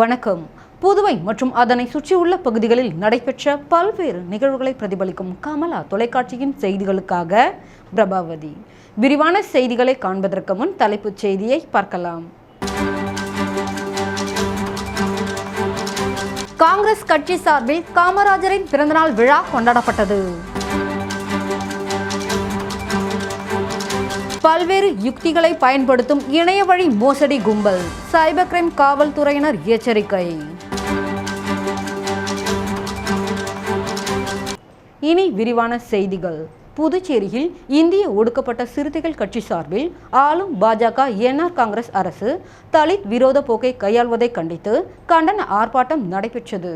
வணக்கம். புதுவை மற்றும் அதனை சுற்றியுள்ள பகுதிகளில் நடைபெற்ற பல்வேறு நிகழ்வுகளை பிரதிபலிக்கும் கமலா தொலைக்காட்சியின் செய்திகளுக்காக பிரபாவதி. விரிவான செய்திகளை காண்பதற்கு முன் தலைப்புச் செய்தியை பார்க்கலாம். காங்கிரஸ் கட்சி சார்பில் காமராஜரின் பிறந்தநாள் விழா கொண்டாடப்பட்டது. பல்வேறு யுக்திகளை பயன்படுத்தும் இணைய வழி மோசடி கும்பல். சைபர் கிரைம் காவல்துறையினர் எச்சரிக்கை. இனி விரிவான செய்திகள். புதுச்சேரியில் இந்திய ஒடுக்கப்பட்ட சிறுத்தைகள் கட்சி சார்பில் ஆளும் பாஜக என்ஆர் காங்கிரஸ் அரசு தலித் விரோத போக்கை கையாள்வதை கண்டித்து கண்டன ஆர்ப்பாட்டம் நடைபெற்றது.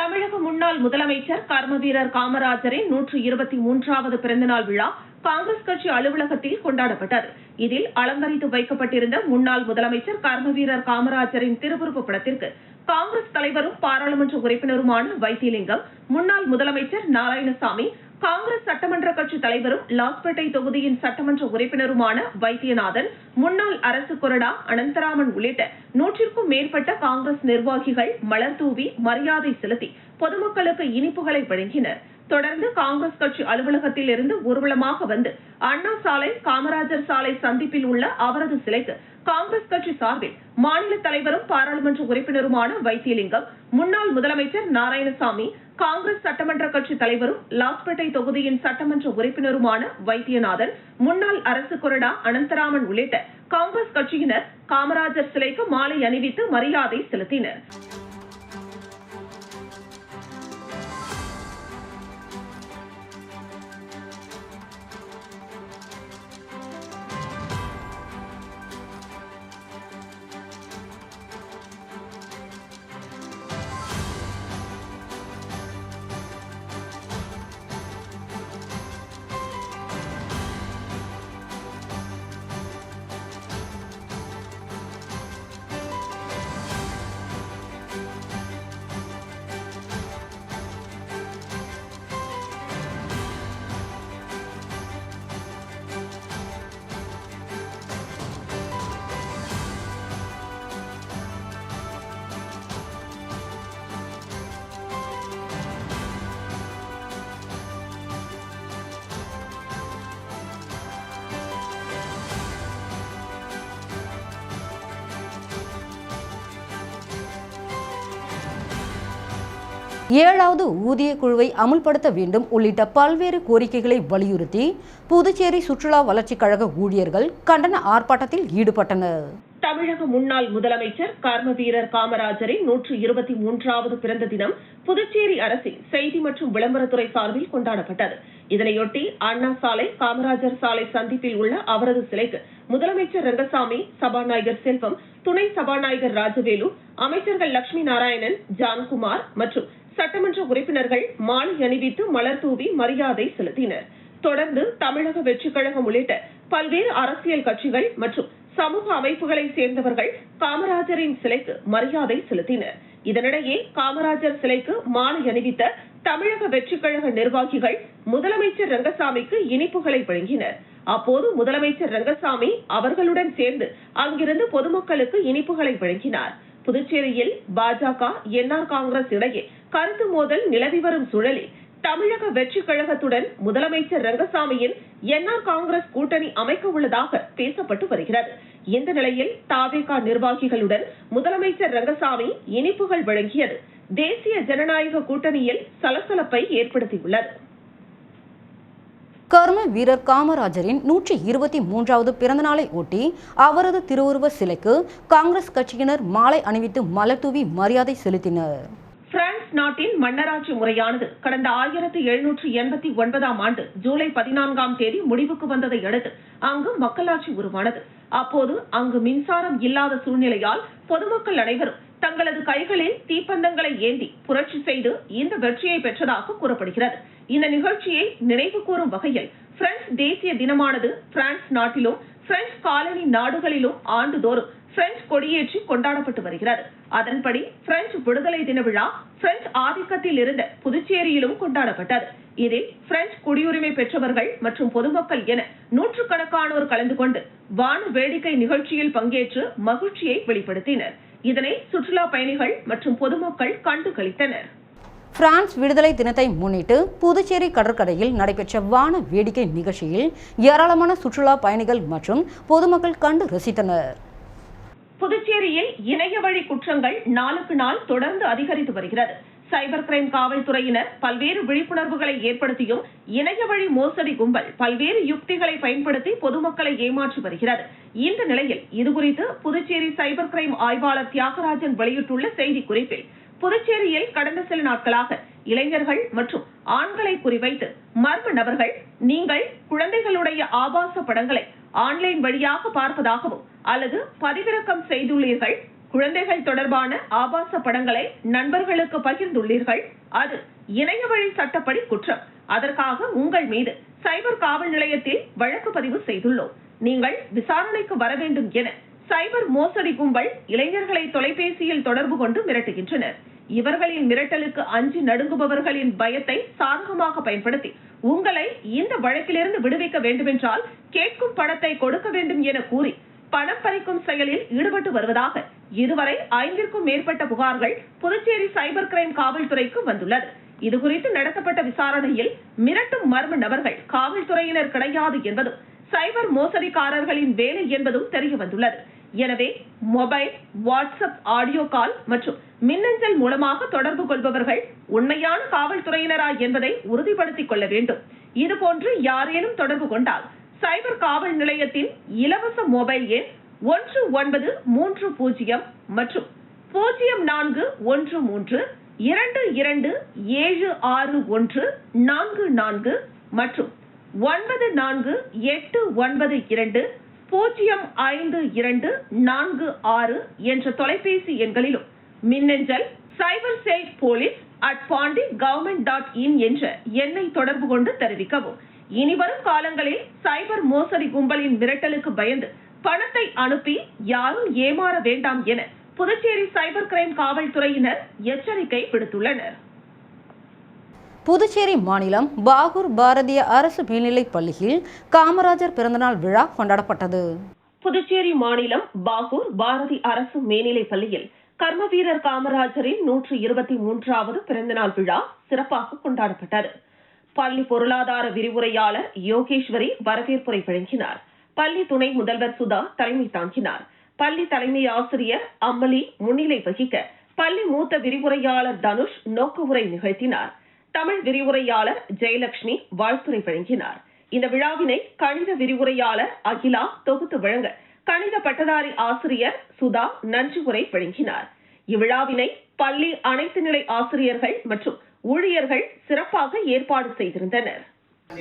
தமிழக முன்னாள் முதலமைச்சர் கர்மவீரர் காமராஜரின் நூற்று இருபத்தி மூன்றாவது பிறந்தநாள் விழா காங்கிரஸ் கட்சி அலுவலகத்தில் கொண்டாடப்பட்டது. இதில் அலங்கரித்து வைக்கப்பட்டிருந்த முன்னாள் முதலமைச்சர் கர்மவீரர் காமராஜரின் திருவுருவப் படத்திற்கு காங்கிரஸ் தலைவரும் பாராளுமன்ற உறுப்பினருமான வைத்திலிங்கம் முன்னாள் முதலமைச்சர் நாராயணசாமி காங்கிரஸ் சட்டமன்ற கட்சி தலைவரும் லாஸ்பேட்டை தொகுதியின் சட்டமன்ற உறுப்பினருமான வைத்தியநாதன் முன்னாள் அரசு கொறடா அனந்தராமன் உள்ளிட்ட நூற்றிற்கும் மேற்பட்ட காங்கிரஸ் நிர்வாகிகள் மலர் தூவி மரியாதை செலுத்தி பொதுமக்களுக்கு இனிப்புகளை வழங்கினர். தொடர்ந்து காங்கிரஸ் கட்சி அலுவலகத்தில் இருந்து ஊர்வலமாக வந்து அண்ணா சாலை காமராஜர் சாலை சந்திப்பில் உள்ள அவரது சிலைக்கு காங்கிரஸ் கட்சி சார்பில் மாநில தலைவரும் பாராளுமன்ற உறுப்பினருமான வைத்தியலிங்கம் முன்னாள் முதலமைச்சர் நாராயணசாமி காங்கிரஸ் சட்டமன்ற கட்சி தலைவரும் லாஸ்பேட்டை தொகுதியின் சட்டமன்ற உறுப்பினருமான வைத்தியநாதன் முன்னாள் அரசு கொறடா அனந்தராமன் உள்ளிட்ட காங்கிரஸ் கட்சியினர் காமராஜர் சிலைக்கு மாலை அணிவித்து மரியாதை செலுத்தினர். ஏழாவது ஊதிய குழுவை அமுல்படுத்த வேண்டும் உள்ளிட்ட பல்வேறு கோரிக்கைகளை வலியுறுத்தி புதுச்சேரி சுற்றுலா வளர்ச்சிக் கழக ஊழியர்கள் கண்டன ஆர்ப்பாட்டத்தில் ஈடுபட்டனர். தமிழக முன்னாள் முதலமைச்சர் கர்மவீரர் காமராஜரின் நூற்று இருபத்தி மூன்றாவது பிறந்த தினம் புதுச்சேரி அரசின் செய்தி மற்றும் விளம்பரத்துறை சார்பில் கொண்டாடப்பட்டது. இதனையொட்டி அண்ணா சாலை காமராஜர் சாலை சந்திப்பில் உள்ள அவரது சிலைக்கு முதலமைச்சர் ரங்கசாமி சபாநாயகர் செல்வம் துணை சபாநாயகர் ராஜவேலு அமைச்சர்கள் லட்சுமி நாராயணன் ஜான்குமார் மற்றும் சட்டமன்ற உறுப்பினர்கள் மாலை அணிவித்து மலர் தூவி மரியாதை செலுத்தினர். தொடர்ந்து தமிழக வெற்றிக் கழகம் உள்ளிட்ட பல்வேறு அரசியல் கட்சிகள் மற்றும் சமூக அமைப்புகளை சேர்ந்தவர்கள் காமராஜரின் சிலைக்கு மரியாதை செலுத்தினர். இதனிடையே காமராஜர் சிலைக்கு மாலை அணிவித்த தமிழக வெற்றிக் கழக நிர்வாகிகள் முதலமைச்சர் ரங்கசாமிக்கு இனிப்புகளை வழங்கினர். அப்போது முதலமைச்சர் ரங்கசாமி அவர்களுடன் சேர்ந்து அங்கிருந்து பொதுமக்களுக்கு இனிப்புகளை வழங்கினார். புதுச்சேரியில் பாஜக என்ஆர் காங்கிரஸ் இடையே கருத்து மோதல் நிலவி வரும் சூழலில் தமிழக வெற்றிக் கழகத்துடன் முதலமைச்சர் ரங்கசாமியின் என்ஆர் காங்கிரஸ் கூட்டணி அமைக்க உள்ளதாக பேசப்பட்டு வருகிறது. இந்த நிலையில் தாவேகா நிர்வாகிகளுடன் முதலமைச்சர் ரங்கசாமி இனிப்புகள் வழங்கியது. தேசிய ஜனநாயக கூட்டணியில் சலசலப்பை ஏற்படுத்தியுள்ளது. கர்ம வீரர் காமராஜரின் நூற்றி இருபத்தி மூன்றாவது பிறந்தநாளை ஒட்டி அவரது திருவுருவ சிலைக்கு காங்கிரஸ் கட்சியினர் மாலை அணிவித்து மலர்தூவி மரியாதை செலுத்தினர். பிரான்ஸ் நாட்டின் மன்னராட்சி முறையானது கடந்த ஆயிரத்தி எழுநூற்று எண்பத்தி ஒன்பதாம் ஆண்டு ஜூலை பதினான்காம் தேதி முடிவுக்கு வந்ததை அடுத்து அங்கு மக்களாட்சி உருவானது. அப்போது அங்கு மின்சாரம் இல்லாத சூழ்நிலையால் பொதுமக்கள் அனைவரும் தங்களது கைகளில் தீப்பந்தங்களை ஏந்தி புரட்சி செய்து இந்த வெற்றியை பெற்றதாக கூறப்படுகிறது. இந்த நிகழ்ச்சியை நினைவு கூறும் வகையில் பிரெஞ்சு தேசிய தினமானது பிரான்ஸ் நாட்டிலும் பிரெஞ்சு காலனி நாடுகளிலும் ஆண்டுதோறும் பிரெஞ்சு கொடியேற்றி கொண்டாடப்பட்டு வருகிறது. அதன்படி பிரெஞ்சு விடுதலை தின விழா பிரெஞ்சு ஆதிக்கத்தில் இருந்த புதுச்சேரியிலும் கொண்டாடப்பட்டது. இதில் பிரெஞ்சு குடியுரிமை பெற்றவர்கள் மற்றும் பொதுமக்கள் என நூற்றுக்கணக்கானோர் கலந்து கொண்டு வான வேடிக்கை நிகழ்ச்சியில் பங்கேற்று மகிழ்ச்சியை வெளிப்படுத்தினர். இதனை சுற்றுலா பயணிகள் மற்றும் பொதுமக்கள் கண்டு கழித்தனர் பிரான்ஸ் விடுதலை தினத்தை முன்னிட்டு புதுச்சேரி கடற்கரையில் நடைபெற்ற வான வேடிக்கை நிகழ்ச்சியில் ஏராளமான சுற்றுலா பயணிகள் மற்றும் பொதுமக்கள் கண்டு ரசித்தனர். புதுச்சேரியில் இணைய வழி குற்றங்கள் நாளுக்கு நாள் தொடர்ந்து அதிகரித்து வருகிறது. சைபர் கிரைம் காவல்துறையினர் பல்வேறு விழிப்புணர்வுகளை ஏற்படுத்தியும் இணைய வழி மோசடி கும்பல் பல்வேறு யுக்திகளை பயன்படுத்தி பொதுமக்களை ஏமாற்றி வருகிறது. இந்த நிலையில் இதுகுறித்து புதுச்சேரி சைபர் கிரைம் ஆய்வாளர் தியாகராஜன் வெளியிட்டுள்ள செய்தி குறிப்பில் புதுச்சேரியில் கடந்த சில நாட்களாக இளைஞர்கள் மற்றும் ஆண்களை குறிவைத்து மர்ம நபர்கள் நீங்கள் குழந்தைகளுடைய ஆபாச படங்களை ஆன்லைன் வழியாக பார்ப்பதாகவும் அல்லது பதிவிறக்கம் செய்துள்ளீர்கள். குழந்தைகள் தொடர்பான ஆபாச படங்களை நண்பர்களுக்கு பகிர்ந்துள்ளீர்கள். அது இணைய வழி சட்டப்படி குற்றம். அதற்காக உங்கள் மீது சைபர் காவல் நிலையத்தில் வழக்கு பதிவு செய்துள்ளோம். நீங்கள் விசாரணைக்கு வர வேண்டும் என சைபர் மோசடி கும்பல் இளைஞர்களை தொலைபேசியில் தொடர்பு கொண்டு மிரட்டுகின்றனர். இவர்களின் மிரட்டலுக்கு அஞ்சி நடுங்குபவர்களின் பயத்தை சாதகமாக பயன்படுத்தி உங்களை இந்த வழக்கிலிருந்து விடுவிக்க வேண்டுமென்றால் கேட்கும் பணத்தை கொடுக்க வேண்டும் என கூறி பணம் பறிக்கும் செயலில் ஈடுபட்டு வருவதாக இதுவரை ஐந்திற்கும் மேற்பட்ட புகார்கள் புதுச்சேரி சைபர் கிரைம் காவல்துறைக்கு வந்துள்ளது. இதுகுறித்து நடத்தப்பட்ட விசாரணையில் மிரட்டும் மர்ம நபர்கள் காவல்துறையினர் கிடையாது என்பதும் சைபர் மோசடிக்காரர்களின் வேலை என்பதும் தெரிய வந்துள்ளது எனவே மொபைல் வாட்ஸ்அப் ஆடியோ கால் மற்றும் மின்னஞ்சல் மூலமாக தொடர்பு கொள்பவர்கள் உண்மையான காவல்துறையினரா என்பதை உறுதிப்படுத்திக் கொள்ள வேண்டும். இதுபோன்று யாரேனும் தொடர்பு கொண்டால் சைபர் காவல் நிலையத்தின் இலவச மொபைல் எண் ஒன்று ஒன்பது மூன்று பூஜ்ஜியம் மற்றும் பூஜ்ஜியம் நான்கு ஒன்று மூன்று இரண்டு இரண்டு ஏழு ஆறு ஒன்று நான்கு நான்கு மற்றும் ஒன்பது நான்கு எட்டு ஒன்பது இரண்டு பூஜ்ஜியம் ஐந்து இரண்டு நான்கு ஆறு என்ற தொலைபேசி எண்களிலும் மின்னஞ்சல் cyber cell police at Pondy government dot in என்ற எண்ணை தொடர்பு கொண்டு தெரிவிக்கவும். இனிவரும் காலங்களில் சைபர் மோசடி கும்பலின் மிரட்டலுக்கு பயந்து பணத்தை அனுப்பி யாரும் ஏமாற வேண்டாம் என புதுச்சேரி சைபர் கிரைம் காவல்துறையினர் எச்சரிக்கை விடுத்துள்ளனர். புதுச்சேரி மாநிலம் பாகூர் பாரதிய அரசு மேல்நிலைப் பள்ளியில் காமராஜர் பிறந்தநாள் விழா கொண்டாடப்பட்டது. புதுச்சேரி மாநிலம் பாகூர் பாரதி அரசு மேல்நிலைப் பள்ளியில் கர்ம வீரர் காமராஜரின் நூற்று இருபத்தி மூன்றாவது பிறந்தநாள் விழா சிறப்பாக கொண்டாடப்பட்டது. பள்ளி பொருளாதார விரிவுரையாளர் யோகேஸ்வரி வரவேற்புரை வழங்கினார். பள்ளி துணை முதல்வர் சுதா தலைமை தாங்கினார். பள்ளி தலைமை ஆசிரியர் அம்மலி முன்னிலை வகிக்க பள்ளி மூத்த விரிவுரையாளர் தனுஷ் நோக்க உரை நிகழ்த்தினார். தமிழ் விரிவுரையாளர் ஜெயலட்சுமி வாழ்த்துரை வழங்கினார். இந்த விழாவினை கணித விரிவுரையாளர் அகிலா தொகுத்து வழங்க கணித பட்டதாரி ஆசிரியர் சுதா நன்றி உரை வழங்கினார். இவ்விழாவினை பள்ளி அனைத்து நிலை ஆசிரியர்கள் மற்றும் ஊழியர்கள் சிறப்பாக ஏற்பாடு செய்திருந்தனர்.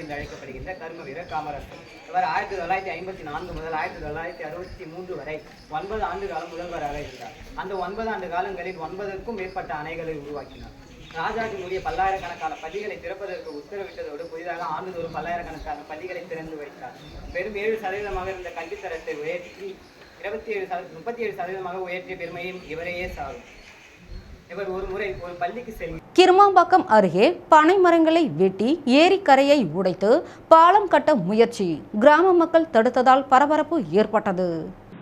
என்று அழைக்கப்படுகின்ற கர்ம காமராஜர் இவர் ஆயிரத்தி தொள்ளாயிரத்தி ஐம்பத்தி நான்கு முதல் ஆயிரத்தி தொள்ளாயிரத்தி அறுபத்தி மூன்று வரை ஒன்பது ஆண்டு காலம் முதல்வராக இருந்தார். அந்த ஒன்பது ஆண்டு காலங்களில் ஒன்பதற்கும் மேற்பட்ட அணைகளை உருவாக்கினார். ராஜாஜினுடைய பல்லாயிரக்கணக்கான பள்ளிகளை திறப்பதற்கு உத்தரவிட்டதோடு புதிதாக ஆண்டுதோறும் பல்லாயிரக்கணக்கான பள்ளிகளை திறந்து வைத்தார். வெறும் ஏழு சதவீதமாக இருந்த கல்வித்தரத்தை உயர்த்தி இருபத்தி ஏழு சதவீதம் முப்பத்தி ஏழு சதவீதமாக உயர்த்திய பெருமையும் இவரையே சாரும். இவர் ஒரு முறை ஒரு பள்ளிக்கு செல்லும் கிருமாம்பாக்கம் அருகே பனை மரங்களை வெட்டி ஏரிக்கரையை உடைத்து பாலம் கட்ட முயற்சி. கிராம மக்கள் தடுத்ததால் பரபரப்பு ஏற்பட்டது.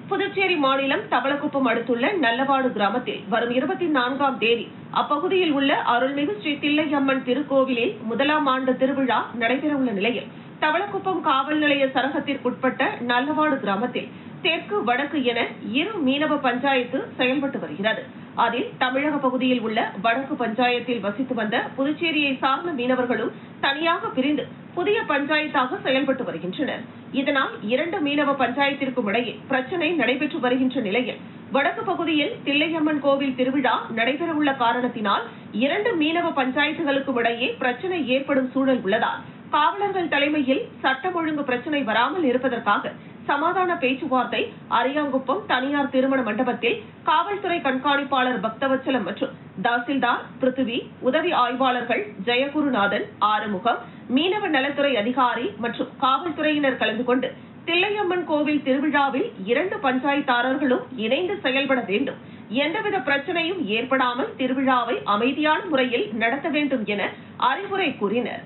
புதுச்சேரி மாநிலம் தவளக்குப்பம் அடுத்துள்ள நல்லவாடு கிராமத்தில் வரும் இருபத்தி நான்காம் தேதி அப்பகுதியில் உள்ள அருள்மிகு ஸ்ரீ தில்லையம்மன் திருக்கோவிலில் முதலாம் ஆண்டு திருவிழா நடைபெறவுள்ள நிலையில் தவளக்குப்பம் காவல் நிலைய சரகத்திற்குட்பட்ட நல்லவாடு கிராமத்தில் தெற்கு வடக்கு என இரு மீனவ பஞ்சாயத்து செயல்பட்டு வருகிறது. அதில் தமிழக பகுதியில் உள்ள வடக்கு பஞ்சாயத்தில் வசித்து வந்த புதுச்சேரியை சார்ந்த மீனவர்களும் தனியாக பிரிந்து புதிய பஞ்சாயத்தாக செயல்பட்டு வருகின்றனர் இதனால் இரண்டு மீனவ பஞ்சாயத்திற்கும் இடையே பிரச்சனை நடைபெற்று வருகின்ற நிலையில் வடக்கு பகுதியில் தில்லையம்மன் கோவில் திருவிழா நடைபெறவுள்ள காரணத்தினால் இரண்டு மீனவ பஞ்சாயத்துகளுக்கும் இடையே பிரச்சனை ஏற்படும் சூழல் உள்ளதால் காவலர்கள் தலைமையில் சட்டம் ஒழுங்கு பிரச்சனை வராமல் இருப்பதற்காக சமாதான பேச்சுவார்த்தை அரியாங்குப்பம் தனியார் திருமண மண்டபத்தில் காவல்துறை கண்காணிப்பாளர் பக்தவச்சலம் மற்றும் தாசில்தார் பிருத்திவி உதவி ஆய்வாளர்கள் ஜெயகுருநாதன் ஆறுமுகம் மீனவ நலத்துறை அதிகாரி மற்றும் காவல்துறையினர் கலந்து கொண்டு தில்லையம்மன் கோவில் திருவிழாவில் இரண்டு பஞ்சாயத்தாரர்களும் இணைந்து செயல்பட வேண்டும். எந்தவித பிரச்சனையும் ஏற்படாமல் திருவிழாவை அமைதியான முறையில் நடத்த வேண்டும் என அறிவுரை கூறினர்.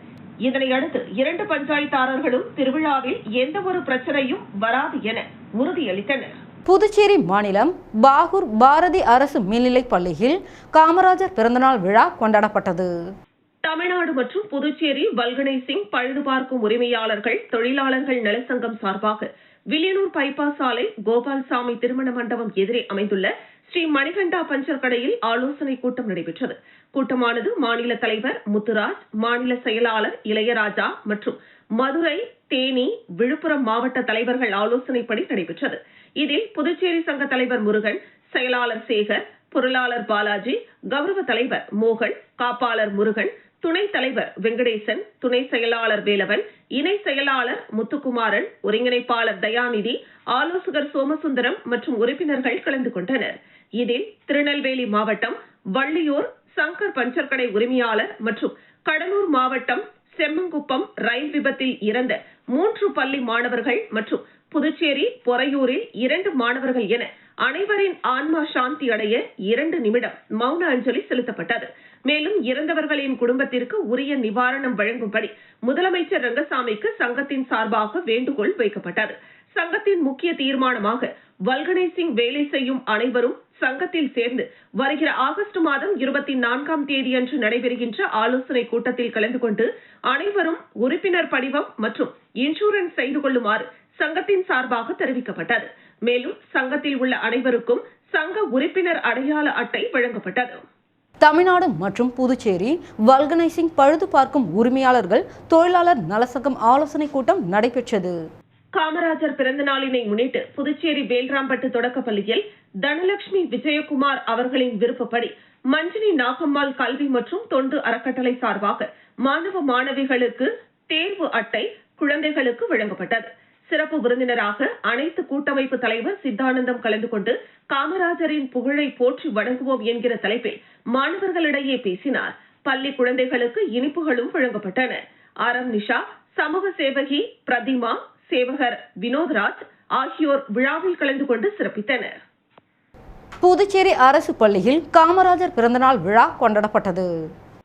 இதனையடுத்து இரண்டு பஞ்சாயத்தாரர்களும் திருவிழாவில் எந்த ஒரு பிரச்சனையும் வராது என உறுதியளித்தனர். புதுச்சேரி மாநிலம் பாகூர் பாரதி அரசு மேல்நிலைப் பள்ளியில் காமராஜர் பிறந்தநாள் விழா கொண்டாடப்பட்டது. தமிழ்நாடு மற்றும் புதுச்சேரி வல்கனை சிங் பழுது பார்க்கும் உரிமையாளர்கள் தொழிலாளர்கள் நலசங்கம் சார்பாக வில்லியனூர் பைபாஸ் சாலை கோபால்சாமி திருமண மண்டபம் எதிரே அமைந்துள்ள ஸ்ரீ மணிகண்டா பஞ்சர் கடையில் ஆலோசனை கூட்டம் நடைபெற்றது. கூட்டமானது மாநில தலைவர் முத்துராஜ் மாநில செயலாளர் இளையராஜா மற்றும் மதுரை தேனி விழுப்புரம் மாவட்ட தலைவர்கள் ஆலோசனைப்படி நடைபெற்றது. இதில் புதுச்சேரி சங்க தலைவர் முருகன் செயலாளர் சேகர் பொருளாளர் பாலாஜி கௌரவ தலைவர் மோகன் காப்பாளர் முருகன் துணைத் தலைவர் வெங்கடேசன் துணை செயலாளர் வேலவன் இணை செயலாளர் முத்துக்குமாரன் ஒருங்கிணைப்பாளர் தயாநிதி ஆலோசகர் சோமசுந்தரம் மற்றும் உறுப்பினர்கள் கலந்து கொண்டனர். இதில் திருநெல்வேலி மாவட்டம் வள்ளியூர் சங்கர் பஞ்சர் கடை உரிமையாளர் மற்றும் கடலூர் மாவட்டம் செம்மங்குப்பம் ரயில் விபத்தில் இறந்த மூன்று பள்ளி மாணவர்கள் மற்றும் புதுச்சேரி பொறையூரில் இரண்டு மாணவர்கள் என அனைவரின் ஆன்மா சாந்தி அடைய இரண்டு நிமிடம் மௌன அஞ்சலி செலுத்தப்பட்டது. மேலும் இறந்தவர்களின் குடும்பத்திற்கு உரிய நிவாரணம் வழங்கும்படி முதலமைச்சர் ரங்கசாமிக்கு சங்கத்தின் சார்பாக வேண்டுகோள் வைக்கப்பட்டது. சங்கத்தின் முக்கிய தீர்மானமாக வல்கனைசிங் வேலை செய்யும் அனைவரும் சங்கத்தில் சேர்ந்து வருகிற ஆகஸ்ட் மாதம் இருபத்தி நான்காம் தேதியன்று நடைபெறுகின்ற ஆலோசனை கூட்டத்தில் கலந்து கொண்டு அனைவரும் உறுப்பினர் படிவம் மற்றும் இன்சூரன்ஸ் செய்து கொள்ளுமாறு சங்கத்தின் சார்பாக தெரிவிக்கப்பட்டது. மேலும் சங்கத்தில் உள்ள அனைவருக்கும் சங்க உறுப்பினர் அடையாள அட்டை வழங்கப்பட்டது. தமிழ்நாடு மற்றும் புதுச்சேரி வல்கனைசிங் பழுது பார்க்கும் உரிமையாளர்கள் தொழிலாளர் நலசங்கம் ஆலோசனை கூட்டம் நடைபெற்றது. காமராஜர் பிறந்த நாளினை முன்னிட்டு புதுச்சேரி வேல்ராம்பட்டு தொடக்கப்பள்ளியில் தனலட்சுமி விஜயகுமார் அவர்களின் விருப்பப்படி மஞ்சினி நாகம்மாள் கல்வி மற்றும் தொண்டு அறக்கட்டளை சார்பாக மாணவ மாணவிகளுக்கு தேர்வு அட்டை குழந்தைகளுக்கு வழங்கப்பட்டது. சிறப்பு விருந்தினராக அனைத்து கூட்டமைப்பு தலைவர் சித்தானந்தம் கலந்து கொண்டு காமராஜரின் புகழை போற்றி வணங்குவோம் என்கிற தலைப்பில் மாணவர்களிடையே பேசினார். பள்ளி குழந்தைகளுக்கு இனிப்புகளும் வழங்கப்பட்டன. ஆரம் நிஷா சமூக சேவகி பிரதிமா சேவகர் வினோத்ராஜ் ஆகியோர் விழாவில் கலந்து கொண்டு சிறப்பித்தனர். புதுச்சேரி அரசு பள்ளியில் காமராஜர் பிறந்தநாள் விழா கொண்டாடப்பட்டது.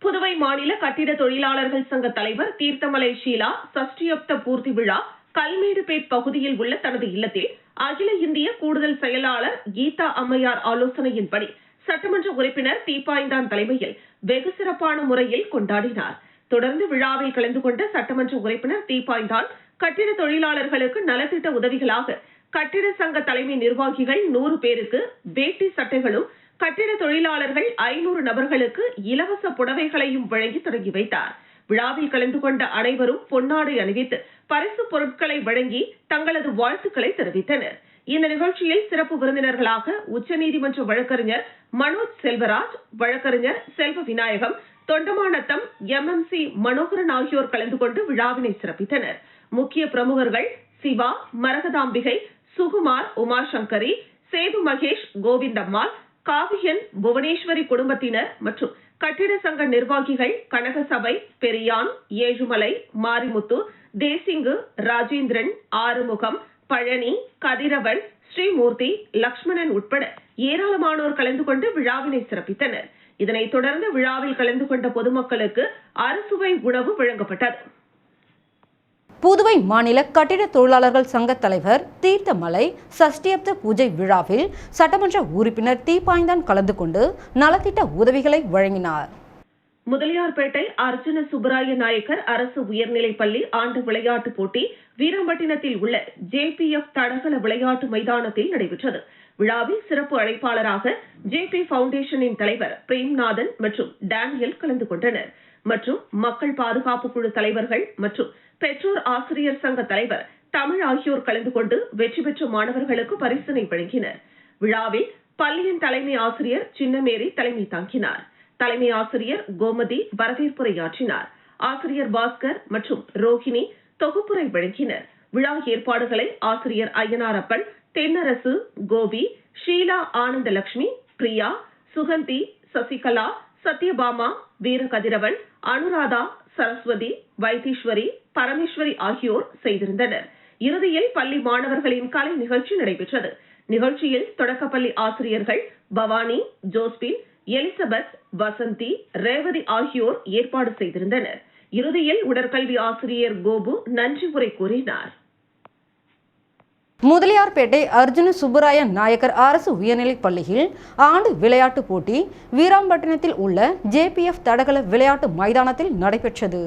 புதுவை மாநில கட்டிட தொழிலாளர்கள் சங்க தலைவர் தீர்த்தமலை ஷீலா சஷ்டியப்த பூர்த்தி விழா கல்மேடுபேட் பகுதியில் உள்ள தனது இல்லத்தில் அகில இந்திய கூடுதல் செயலாளர் கீதா அம்மையார் ஆலோசனையின்படி சட்டமன்ற உறுப்பினர் தீப்பாய்ந்தான் தலைமையில் வெகு சிறப்பான முறையில் கொண்டாடினார். தொடர்ந்து விழாவில் கலந்து கொண்ட சட்டமன்ற உறுப்பினர் தீப்பாய்ந்தான் கட்டிட தொழிலாளர்களுக்கு நலத்திட்ட உதவிகளாக கட்டிட சங்க தலைமை நிர்வாகிகள் நூறு பேருக்கு வேட்டி சட்டைகளும் கட்டிட தொழிலாளர்கள் ஐநூறு நபர்களுக்கு இலவச புடவைகளையும் வழங்கி தொடங்கி வைத்தார். விழாவில் கலந்து கொண்ட அனைவரும் பொன்னாடை அணிவித்து பரிசு பொருட்களை வழங்கி தங்களது வாழ்த்துக்களை தெரிவித்தனர். இந்த நிகழ்ச்சியில் சிறப்பு விருந்தினர்களாக உச்சநீதிமன்ற வழக்கறிஞர் மனோஜ் செல்வராஜ் வழக்கறிஞர் Selva Vinayagam Thondamanatham M M C Manoharan ஆகியோர் கலந்து கொண்டு விழாவினை சிறப்பித்தனர். முக்கிய பிரமுகர்கள் சிவா மரகதாம்பிகை சுகுமார் உமாசங்கரி சேது மகேஷ் கோவிந்தம்மாள் காவியன் புவனேஸ்வரி குடும்பத்தினர் மற்றும் கட்டிட சங்க நிர்வாகிகள் கனகசபை பெரியான் ஏழுமலை மாரிமுத்து தேசிங்கு ராஜேந்திரன் ஆறுமுகம் பழனி கதிரவன் ஸ்ரீமூர்த்தி லக்ஷ்மணன் உட்பட ஏராளமானோர் கலந்து கொண்டு விழாவினை சிறப்பித்தனர். இதனைத் தொடர்ந்து விழாவில் கலந்து கொண்ட பொதுமக்களுக்கு அறுசுவை உணவு வழங்கப்பட்டது. புதுவை மாநில கட்டிட தொழிலாளர்கள் சங்க தலைவர் தீர்த்தமலை சஷ்டியப்த பூஜை விழாவில் சட்டமன்ற உறுப்பினர் தீப்பாய்ந்தான் கலந்து கொண்டு நலத்திட்ட உதவிகளை வழங்கினார். முதலியார்பேட்டை அர்ஜுன சுப்பராய நாயக்கர் அரசு உயர்நிலைப் பள்ளி ஆண்டு விளையாட்டுப் போட்டி வீரம்பட்டினத்தில் உள்ள ஜேபிஎஃப் தடகள விளையாட்டு மைதானத்தில் நடைபெற்றது. விழாவில் சிறப்பு அழைப்பாளராக ஜேபி பவுண்டேஷனின் தலைவர் பிரேம்நாதன் மற்றும் டேனியல் கலந்து கொண்டனர். மற்றும் மக்கள் பாதுகாப்பு குழு தலைவர்கள் மற்றும் பெற்றோர் ஆசிரியர் சங்க தலைவர் தமிழ் ஆகியோர் கலந்து கொண்டு வெற்றி பெற்ற மாணவர்களுக்கு பரிசினை வழங்கினர். விழாவில் பள்ளியின் தலைமை ஆசிரியர் சின்னமேரி தலைமை தாங்கினார். தலைமை ஆசிரியர் கோமதி வரவேற்புரையாற்றினார். ஆசிரியர் பாஸ்கர் மற்றும் ரோஹிணி தொகுப்புரை வழங்கினர். விழா ஏற்பாடுகளை ஆசிரியர் ஐயனாரப்பன் தென்னரசு கோபி ஷீலா ஆனந்தலட்சுமி பிரியா சுகந்தி சசிகலா சத்யபாமா வீரகதிரவன் அனுராதா சரஸ்வதி வைத்தீஸ்வரி பரமேஸ்வரி ஆகியோர் செய்திருந்தனர். இறுதியில் பள்ளி மாணவர்களின் கலை நிகழ்ச்சி நடைபெற்றது. நிகழ்ச்சியில் தொடக்கப்பள்ளி ஆசிரியர்கள் பவானி ஜோஸ்பின் எலிசபெத் வசந்தி ரேவதி ஆகியோர் ஏற்பாடு செய்திருந்தனர். இறுதியில் உடற்கல்வி ஆசிரியர் கோபு நன்றி உரை கூறினார். முதலியார்பேட்டை அர்ஜுன சுப்புராய நாயக்கர் அரசு உயர்நிலைப் பள்ளியில் ஆண்டு விளையாட்டுப் போட்டி வீராம்பட்டினத்தில் உள்ள ஜேபிஎஃப் தடகள விளையாட்டு மைதானத்தில் நடைபெற்றது.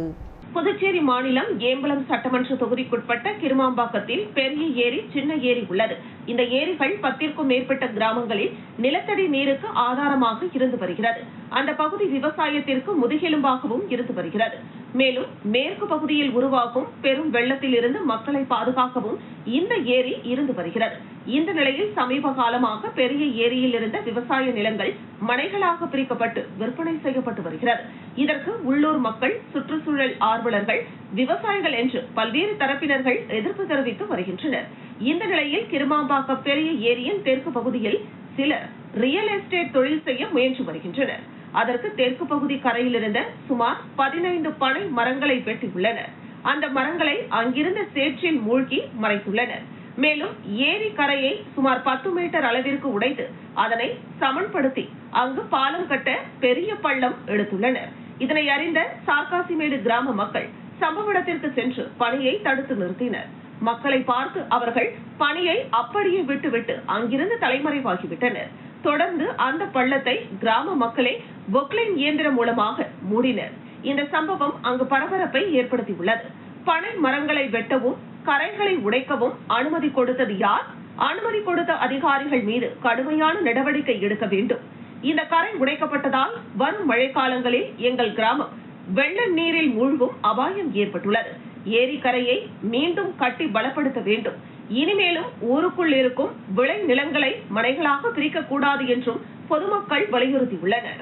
புதுச்சேரி மாநிலம் ஏம்பலம் சட்டமன்ற தொகுதிக்குட்பட்ட கிருமாம்பாக்கத்தில் பெரிய ஏரி சின்ன ஏரி உள்ளது. இந்த ஏரிகள் பத்திற்கும் மேற்பட்ட கிராமங்களில் நிலத்தடி நீருக்கு ஆதாரமாக இருந்து வருகிறது. அந்த பகுதி விவசாயத்திற்கு முதுகெலும்பாகவும் இருந்து வருகிறது. மேலும் மேற்கு பகுதியில் உருவாகும் பெரும் வெள்ளத்தில் இருந்து மக்களை பாதுகாக்கவும் இந்த ஏரி இருந்து வருகிறது. இந்த நிலையில் சமீப காலமாக பெரிய ஏரியில் இருந்த விவசாய நிலங்கள் மனைகளாக பிரிக்கப்பட்டு விற்பனை செய்யப்பட்டு வருகிறது. இதற்கு உள்ளூர் மக்கள் சுற்றுச்சூழல் ஆர்வலர்கள் விவசாயிகள் என்று பல்வேறு தரப்பினர்கள் எதிர்ப்பு தெரிவித்து வருகின்றனர். இந்த நிலையில் கிருமாம்பாக்கம் பெரிய ஏரியின் தெற்கு பகுதியில் சிலர் ரியல் எஸ்டேட் தொழில் செய்ய முயன்று வருகின்றனர். அதற்கு தெற்கு பகுதி கரையில் இருந்த சுமார் பதினைந்து பனை மரங்களை வெட்டியுள்ளனர். அந்த மரங்களை அங்கிருந்த சேற்றில் மூழ்கி மறைத்துள்ளனர். மேலும் ஏரி கரையை சுமார் பத்து மீட்டர் அளவிற்கு உடைத்து அதனை சமன்படுத்தி அங்கு பாலம் கட்ட பெரிய பள்ளம் எடுத்துள்ளனர். இதனை அறிந்த சார்காசிமேடு கிராம மக்கள் சம்பவ இடத்திற்கு சென்று பணியை தடுத்து நிறுத்தினர். மக்களை பார்த்து அவர்கள் பணியை அப்படியே விட்டுவிட்டு அங்கிருந்து தலைமறைவாகிவிட்டனர். தொடர்ந்து அந்த பள்ளத்தை கிராம மக்களே பொக்லைன் இயந்திரம் மூலமாக மூடினர். இந்த சம்பவம் அங்கு பரபரப்பை ஏற்படுத்தியுள்ளது. பனை மரங்களை வெட்டவும் கரைகளை உடைக்கவும் அனுமதி கொடுத்தது யார்? அனுமதி கொடுத்த அதிகாரிகள் மீது கடுமையான நடவடிக்கை எடுக்க வேண்டும். இந்த கரை உடைக்கப்பட்டதால் வரும் மழைக்காலங்களில் எங்கள் கிராமம் வெள்ள நீரில் மூழ்கும் அபாயம் ஏற்பட்டுள்ளது. ஏரி கரையை மீண்டும் கட்டி பலப்படுத்த வேண்டும். இனிமேலும் ஊருக்குள் இருக்கும் விளை நிலங்களை மனைகளாக பிரிக்கக்கூடாது என்றும் பொதுமக்கள் வலியுறுத்தியுள்ளனர்.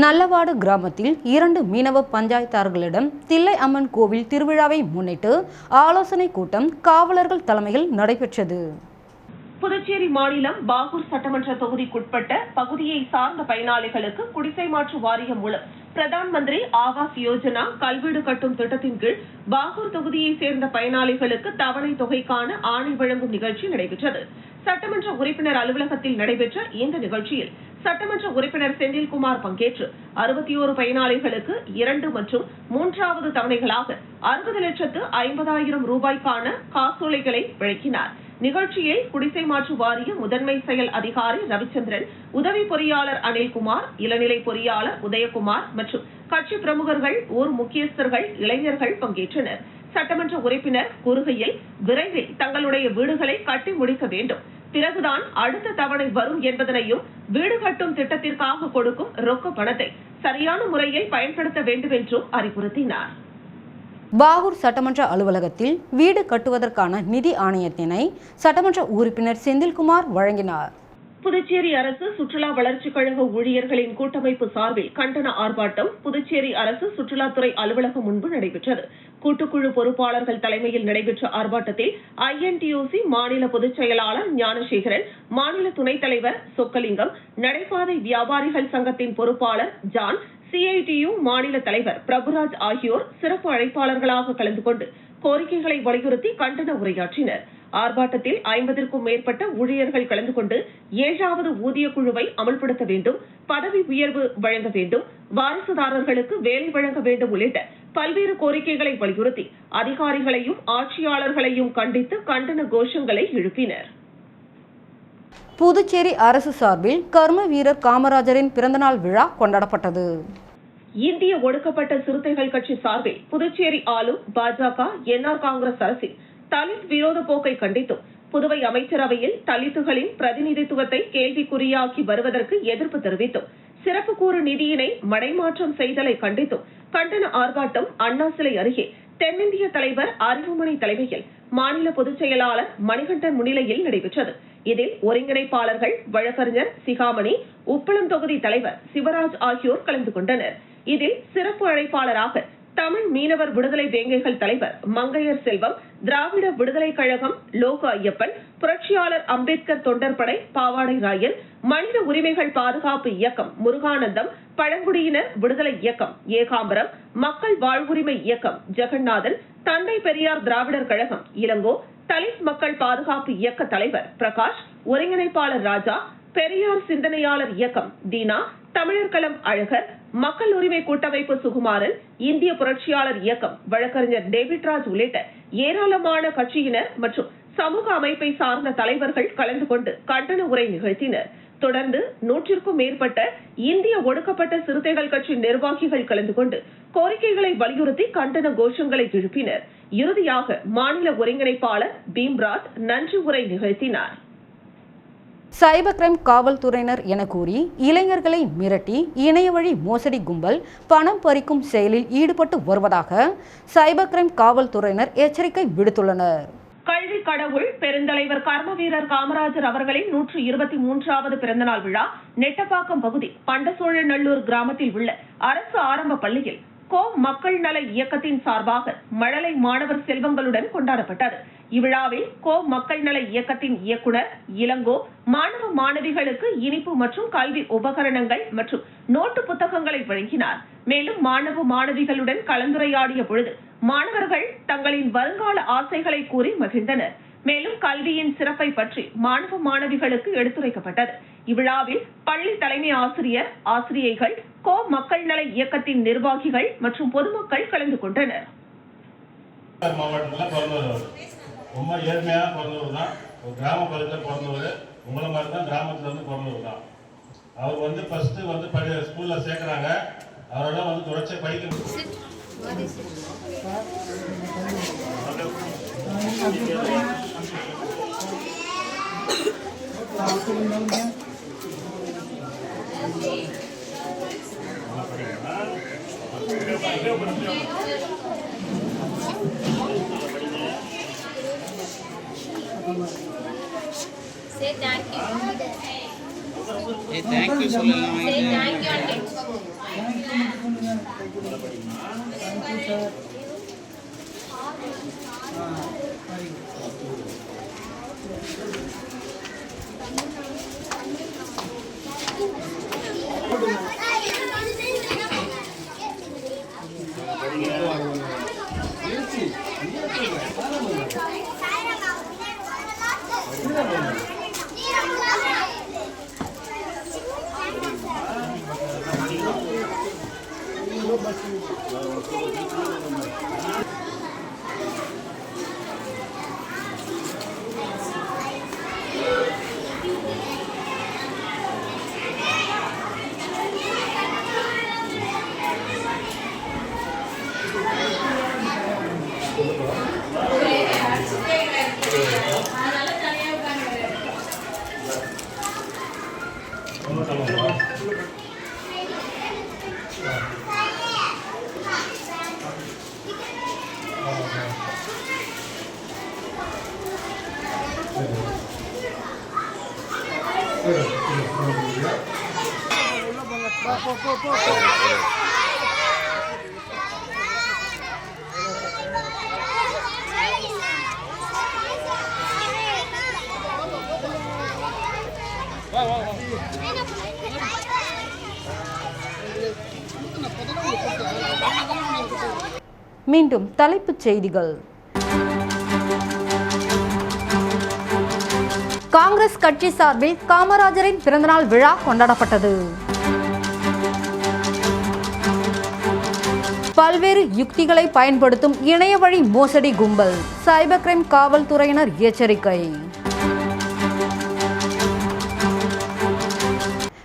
நல்லவாடு கிராமத்தில் இரண்டு மீனவ பஞ்சாயத்தார்களிடம் தில்லை அம்மன் கோவில் திருவிழாவை முன்னிட்டு ஆலோசனை கூட்டம் காவலர்கள் தலைமையில் நடைபெற்றது. புதுச்சேரி மாநிலம் பாகூர் சட்டமன்ற தொகுதிக்குட்பட்ட பகுதியை சார்ந்த பயனாளிகளுக்கு குடிசை மாற்று வாரியம் மூலம் பிரதான் மந்திரி ஆவாஸ் யோஜனா கல்வீடு கட்டும் திட்டத்தின் கீழ் பாகூர் தொகுதியை சேர்ந்த பயனாளிகளுக்கு தவணை தொகைக்கான ஆணை வழங்கும் நிகழ்ச்சி நடைபெற்றது. சட்டமன்ற உறுப்பினர் அலுவலகத்தில் நடைபெற்ற இந்த நிகழ்ச்சியில் சட்டமன்ற உறுப்பினர் செந்தில்குமார் பங்கேற்று அறுபத்தி ஓரு பயனாளிகளுக்கு இரண்டு மற்றும் மூன்றாவது தவணைகளாக அறுபது லட்சத்து ஐம்பதாயிரம் ரூபாய்க்கான காசோலைகளை வழங்கினார். நிகழ்ச்சியை குடிசை மாற்று வாரிய முதன்மை செயல் அதிகாரி ரவிச்சந்திரன் உதவி பொறியாளர் அனில்குமார் இளநிலை பொறியாளர் உதயகுமார் மற்றும் கட்சி பிரமுகர்கள் ஊர் முக்கியஸ்தர்கள் இளைஞர்கள் பங்கேற்றனர். சட்டமன்ற உறுப்பினர் கூறுகையில் விரைவில் தங்களுடைய வீடுகளை கட்டி முடிக்க வேண்டும். பிறகுதான் அடுத்த தவணை வரும் என்பதனையும் வீடு கட்டும் திட்டத்திற்காக கொடுக்கும் ரொக்க பணத்தை சரியான முறையில் பயன்படுத்த வேண்டும் என்றும் அறிவுறுத்தினார். பாகூர் சட்டமன்ற அலுவலகத்தில் வீடு கட்டுவதற்கான நிதி ஆணையத்தினை சட்டமன்ற உறுப்பினர் செந்தில்குமார் வழங்கினார். புதுச்சேரி அரசு சுற்றுலா வளர்ச்சிக் கழக ஊழியர்களின் கூட்டமைப்பு சார்பில் கண்டன ஆர்ப்பாட்டம் புதுச்சேரி அரசு சுற்றுலாத்துறை அலுவலகம் முன்பு நடைபெற்றது. கூட்டுக்குழு பொறுப்பாளர்கள் தலைமையில் நடைபெற்ற ஆர்ப்பாட்டத்தில் ஐஎன்டியூசி மாநில பொதுச் செயலாளர் ஞானசேகரன் மாநில துணைத் தலைவர் சொக்கலிங்கம் நடைபாதை வியாபாரிகள் சங்கத்தின் பொறுப்பாளர் ஜான் சிஐடியு மாநில தலைவர் பிரபுராஜ் ஆகியோர் சிறப்பு அழைப்பாளர்களாக கலந்து கொண்டு கோரிக்கைகளை வலியுறுத்தி கண்டன உரையாற்றினர். ஆர்ப்பாட்டத்தில் ஐம்பதிற்கும் மேற்பட்ட ஊழியர்கள் கலந்து கொண்டு ஏழாவது ஊதிய குழுவை அமல்படுத்த வேண்டும் பதவி உயர்வு வழங்க வேண்டும் வாரிசுதாரர்களுக்கு வேலை வழங்க வேண்டும் உள்ளிட்ட பல்வேறு கோரிக்கைகளை வலியுறுத்தி அதிகாரிகளையும் ஆட்சியாளர்களையும் கண்டித்து கண்டன கோஷங்களை எழுப்பினர். புதுச்சேரி அரசு சார்பில் கர்ம வீரர் காமராஜரின் பிறந்தநாள் விழா கொண்டாடப்பட்டது. இந்திய ஒடுக்கப்பட்ட சிறுத்தைகள் கட்சி சார்பில் புதுச்சேரி ஆளும் பாஜக என்ஆர் காங்கிரஸ் அரசின் தலித் விரோத போக்கை கண்டித்தும் புதுவை அமைச்சரவையில் தலித்துகளின் பிரதிநிதித்துவத்தை கேள்விக்குறியாக்கி வருவதற்கு எதிர்ப்பு தெரிவித்தும் சிறப்பு கூறு நிதியினை மடைமாற்றம் செய்தலை கண்டித்தும் கண்டன ஆர்ப்பாட்டம் அண்ணா சிலை அருகே தென்னிந்திய தலைவர் அறிவுமணி தலைமையில் மாநில பொதுச் செயலாளர் மணிகண்டன் முன்னிலையில் நடைபெற்றது. இதில் ஒருங்கிணைப்பாளர்கள் வழக்கறிஞர் சிகாமணி உப்பளம் தொகுதி தலைவர் சிவராஜ் ஆகியோர் கலந்து கொண்டனர். இதில் சிறப்பு அழைப்பாளராக தமிழ் மீனவர் விடுதலை வேங்கைகள் தலைவர் மங்கையர் செல்வம் திராவிட விடுதலை கழகம் லோக ஐயப்பன் புரட்சியாளர் அம்பேத்கர் தொண்டர்படை பாவாடை ராயன் மனித உரிமைகள் பாதுகாப்பு இயக்கம் முருகானந்தம் பழங்குடியினர் விடுதலை இயக்கம் ஏகாம்பரம் மக்கள் வாழ்வுரிமை இயக்கம் ஜெகநாதன் தந்தை பெரியார் திராவிடர் கழகம் இளங்கோ தலித் மக்கள் பாதுகாப்பு இயக்க தலைவர் பிரகாஷ் ஒருங்கிணைப்பாளர் ராஜா பெரியார் சிந்தனையாளர் இயக்கம் தீனா தமிழர் களம் அழகர் மக்கள் உரிமை கூட்டமைப்பு சுகுமாரன் இந்திய புரட்சியாளர் இயக்கம் வழக்கறிஞர் டேவிட் ராஜ் உள்ளிட்ட ஏராளமான கட்சியினர் மற்றும் சமூக அமைப்பை சார்ந்த தலைவர்கள் கலந்து கொண்டு கண்டன உரை நிகழ்த்தினர். தொடர்ந்து நூற்றிற்கும் மேற்பட்ட இந்திய ஒடுக்கப்பட்ட சிறுத்தைகள் கட்சி நிர்வாகிகள் கலந்து கொண்டு கோரிக்கைகளை வலியுறுத்தி கண்டன கோஷங்களை எழுப்பினர். இறுதியாக மாநில ஒருங்கிணைப்பாளர் பீம்ராஜ் நன்றி உரை நிகழ்த்தினார். சைபர் கிரைம் காவல்துறையினர் என கூறி இளைஞர்களை மிரட்டி இணைய வழி மோசடி கும்பல் பணம் பறிக்கும் செயலில் ஈடுபட்டு வருவதாக சைபர் கிரைம் காவல்துறையினர் எச்சரிக்கை விடுத்துள்ளனர். கல்வி கடவுள் பெருந்தலைவர் கர்ம வீரர் காமராஜர் அவர்களின் நூற்று இருபத்தி மூன்றாவது பிறந்தநாள் விழா நெட்டப்பாக்கம் பகுதி பண்டசோழநல்லூர் கிராமத்தில் உள்ள அரசு ஆரம்ப பள்ளியில் கோ மக்கள் நல இயக்கத்தின் சார்பாக மழலை மாணவர் செல்வங்களுடன் கொண்டாடப்பட்டது. இவ்விழாவில் கோ மக்கள் நல இயக்கத்தின் இயக்குனர் இளங்கோ மாணவ மாணவிகளுக்கு இனிப்பு மற்றும் கல்வி உபகரணங்கள் மற்றும் நோட்டு புத்தகங்களை வழங்கினார். மேலும் மாணவ மாணவிகளுடன் கலந்துரையாடிய பொழுது மாணவர்கள் தங்களின் வருங்கால ஆசைகளை கூறி மகிழ்ந்தனர். மேலும் கல்வியின் சிறப்பை பற்றி மாணவ மாணவிகளுக்கு எடுத்துரைக்கப்பட்டது. இவ்விழாவில் பள்ளி தலைமை ஆசிரியர் ஆசிரியைகள் கோ மக்கள் நல இயக்கத்தின் நிர்வாகிகள் மற்றும் பொதுமக்கள் கலந்து கொண்டனர். மாவட்டத்தில் பிறந்தவர். அவர் ரொம்ப ஏழ்மையாக பிறந்தவர் தான் ஒரு கிராம பகுதியில் பிறந்தவர். உங்களை மாதிரி தான் கிராமத்துல இருந்து பிறந்தவர் தான் அவர் வந்து ஃபஸ்ட்டு வந்து படி ஸ்கூலில் சேர்க்குறாங்க. அவரோட வந்து தொடர்ச்சியாக படிக்க Say thank you. Hey, thank you, Sulalama. Say thank you and get Thank you, sir. மீண்டும் தலைப்புச் செய்திகள். காங்கிரஸ் கட்சி சார்பில் காமராஜரின் பிறந்தநாள் விழா கொண்டாடப்பட்டது. பல்வேறு யுக்திகளை பயன்படுத்தும் இணையவழி மோசடி கும்பல் சைபர் கிரைம் காவல்துறையினர் எச்சரிக்கை.